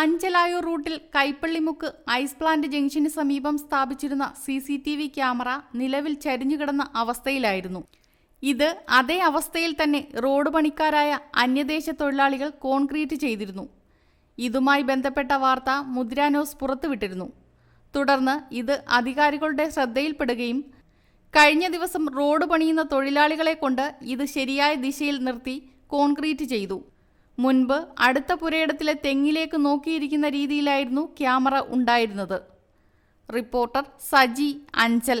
അഞ്ചലായൂർ റൂട്ടിൽ കൈപ്പള്ളിമുക്ക് ice plant ജംഗ്ഷന് സമീപം സ്ഥാപിച്ചിരുന്ന C C T V camera നിലവിൽ ചരിഞ്ഞുകിടന്ന അവസ്ഥയിലായിരുന്നു. ഇത് അതേ അവസ്ഥയിൽ തന്നെ റോഡ് പണിക്കാരായ അന്യദേശ തൊഴിലാളികൾ കോൺക്രീറ്റ് ചെയ്തിരുന്നു. ഇതുമായി ബന്ധപ്പെട്ട വാർത്ത മുദ്ര ന്യൂസ് പുറത്തുവിട്ടിരുന്നു. തുടർന്ന് ഇത് അധികാരികളുടെ ശ്രദ്ധയിൽപ്പെടുകയും കഴിഞ്ഞ ദിവസം റോഡ് പണിയുന്ന തൊഴിലാളികളെ കൊണ്ട് ഇത് ശരിയായ ദിശയിൽ നിർത്തി കോൺക്രീറ്റ് ചെയ്തു. മുൻപ് അടുത്ത പുരയിടത്തിലെ തെങ്ങിലേക്ക് നോക്കിയിരിക്കുന്ന രീതിയിലായിരുന്നു ക്യാമറ ഉണ്ടായിരുന്നത്. റിപ്പോർട്ടർ സജി അഞ്ചൽ.